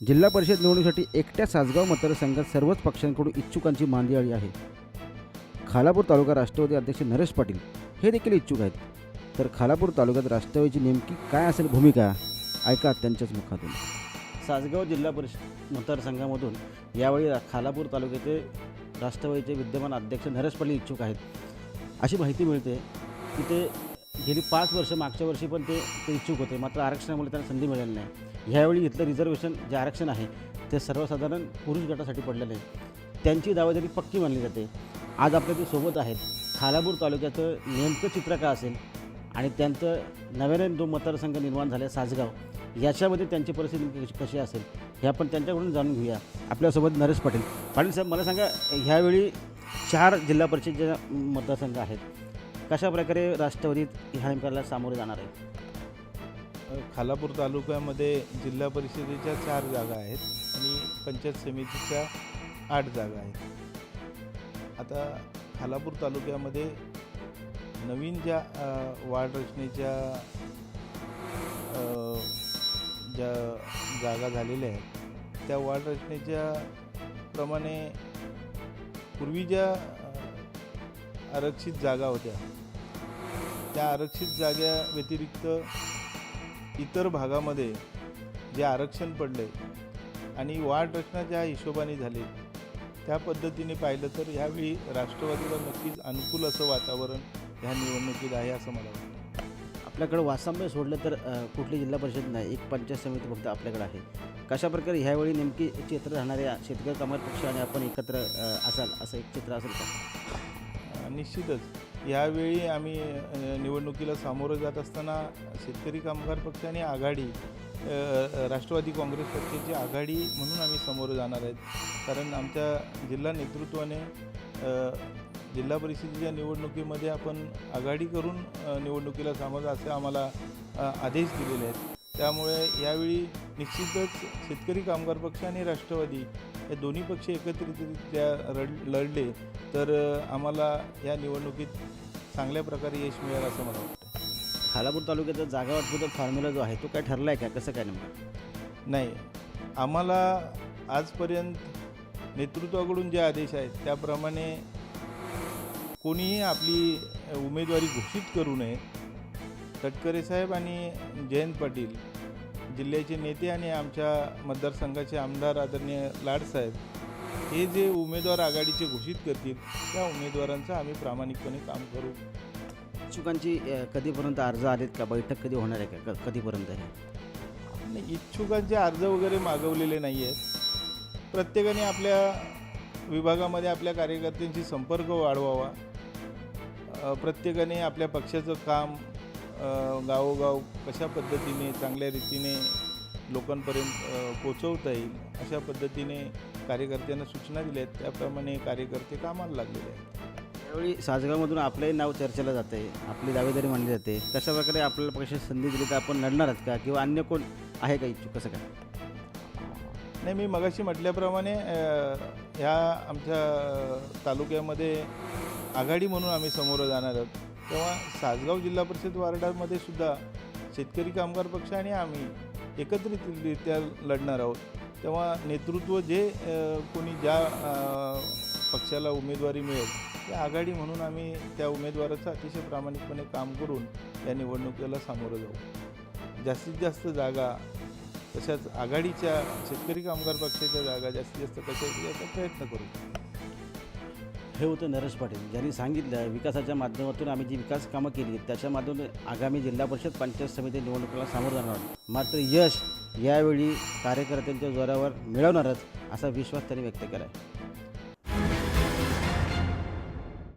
जिल्हा परिषद निवडणुकीसाठी एकट्या सासगाव मतदारसंघात सर्वच पक्षांकडून इच्छुकांची मांदियाळी आहे. खालापूर तालुका राष्ट्रवादी अध्यक्ष नरेश पाटील हे देखील इच्छुक आहेत. तर खालापूर तालुक्यात राष्ट्रवादीची नेमकी काय असेल भूमिका? ऐका त्यांच्याच मुखातून. सासगाव जिल्हा परिषद मतदारसंघामधून यावेळी खालापूर तालुक्याचे राष्ट्रवादीचे विद्यमान अध्यक्ष नरेश पाटील इच्छुक आहेत. अशी माहिती मिळते की ते गेली पाच वर्ष मागच्या वर्षी पण ते ते इच्छुक होते. मात्र आरक्षणामुळे त्यांना संधी मिळाली नाही. ह्यावेळी इथलं रिझर्वेशन जे आरक्षण आहे ते सर्वसाधारण पुरुष गटासाठी पडलेलं आहे. त्यांची दावेदारी पक्की मानली जाते. आज आपल्या ते सोबत आहेत. खालापूर तालुक्याचं नेमकं चित्र का असेल आणि त्यांचं नव्याने जो मतदारसंघ निर्माण झाला सासगाव याच्यामध्ये त्यांची परिस्थिती कशी कशी असेल हे आपण त्यांच्याकडून जाणून घेऊया. आपल्यासोबत नरेश पाटील. पाटील साहेब मला सांगा ह्यावेळी चार जिल्हा परिषदेच्या मतदारसंघ आहेत. कशा प्रकारे राष्ट्रवादीत ह्या निकाला सामोरे जाणार आहे खालापूर तालुक्यामध्ये जिल्हा परिषदेच्या चार जागा आहेत आणि पंचायत समितीच्या आठ जागा आहेत. आता खालापूर तालुक्यामध्ये नवीन ज्या वार्ड रचनेच्या ज्या जागा झालेल्या आहेत त्या वार्ड रचनेच्या प्रमाणे पूर्वी ज्या आरक्षित जागा होत्या त्या आरक्षित जाग्या व्यतिरिक्त इतर भागामध्ये जे आरक्षण पडले आणि वाढ रचना ज्या हिशोबाने झाली त्या पद्धतीने पाहिलं तर यावेळी राष्ट्रवादीला नक्कीच अनुकूल असं वातावरण ह्या निवडणुकीत आहे असं मला वाटतं. आपल्याकडं वासांबे सोडलं तर कुठली जिल्हा परिषद नाही एक पंचायत समिती फक्त आपल्याकडे आहे. कशा प्रकारे ह्यावेळी नेमकी चित्र राहणाऱ्या शेतकरी कामगार पक्ष आणि आपण एकत्र असाल असं एक चित्र असेल का? निश्चितच. यावेळी आम्ही निवडणुकीला सामोरं जात असताना शेतकरी कामगार पक्ष आणि आघाडी राष्ट्रवादी काँग्रेस पक्षाची आघाडी म्हणून आम्ही समोर जाणार आहेत. कारण आमच्या जिल्हा नेतृत्वाने जिल्हा परिषदेच्या निवडणुकीमध्ये आपण आघाडी करून निवडणुकीला सामोरं असे आम्हाला आदेश दिलेले आहेत. त्यामुळे यावेळी निश्चितच शेतकरी कामगार पक्ष आणि राष्ट्रवादी हे दोन्ही पक्ष एकत्रितरित्या रड लढले तर आम्हाला या निवडणुकीत चांगल्या प्रकारे यश मिळेल असं मला वाटतं. खालापूर तालुक्याचा जागा वाटपाचा फॉर्म्युला जो आहे तो काय ठरला आहे का? कसं काय नेमकं? नाही आम्हाला आजपर्यंत नेतृत्वाकडून जे आदेश आहेत त्याप्रमाणे कोणीही आपली उमेदवारी घोषित करू नये. तटकरे साहेब आणि जयंत पाटील जिल्ह्याचे नेते आणि आमच्या मतदारसंघाचे आमदार आदरणीय लाडसाहेब हे जे उमेदवार आघाडीचे घोषित करतील त्या उमेदवारांचं आम्ही प्रामाणिकपणे काम करू. इच्छुकांची कधीपर्यंत अर्ज आलेत का? बैठक कधी होणार आहे का? क- कधीपर्यंत आहे? इच्छुकांचे अर्ज वगैरे मागवलेले नाही आहेत. प्रत्येकाने आपल्या विभागामध्ये आपल्या कार्यकर्त्यांशी संपर्क वाढवावा. प्रत्येकाने आपल्या पक्षाचं काम गावोगाव कशा पद्धतीने चांगल्या रीतीने लोकांपर्यंत पोचवता येईल अशा पद्धतीने कार्यकर्त्यांना सूचना दिल्या आहेत. त्याप्रमाणे कार्यकर्ते कामाला लागलेले आहेत. त्यावेळी सासगावमधून आपलंही नाव चर्चेला जाते आपली दावेदारी मानली जाते. कशा प्रकारे आपल्याला पक्षात संधी दिली तर आपण लढणार आहात का? किंवा अन्य कोण आहे का इच्छुक? कसं काय? नाही मी मगाशी म्हटल्याप्रमाणे ह्या आमच्या तालुक्यामध्ये आघाडी म्हणून आम्ही समोर जाणार आहोत. तेव्हा सासगाव जिल्हा परिषद वार्डामध्ये सुद्धा शेतकरी कामगार पक्ष आणि आम्ही एकत्रितरित्या लढणार आहोत. तेव्हा नेतृत्व जे कोणी ज्या पक्षाला उमेदवारी मिळेल ते आघाडी म्हणून आम्ही त्या उमेदवाराचं अतिशय प्रामाणिकपणे काम करून या निवडणुकीला सामोरं जाऊ. जास्तीत जास्त जागा तशाच आघाडीच्या शेतकरी कामगार पक्षाच्या जागा जास्तीत जास्त कशा याचा प्रयत्न करू. हे होतं नरेश पाटील. ज्यांनी सांगितलं विकासाच्या माध्यमातून आम्ही जी विकास कामं केली त्याच्या माध्यमातून आगामी जिल्हा परिषद पंचायत समिती निवडणुकीला सामोरं जाणार आहोत. मात्र यश यावेळी कार्यकर्त्यांच्या जोरावर मिळवणारच असा विश्वास त्यांनी व्यक्त केला आहे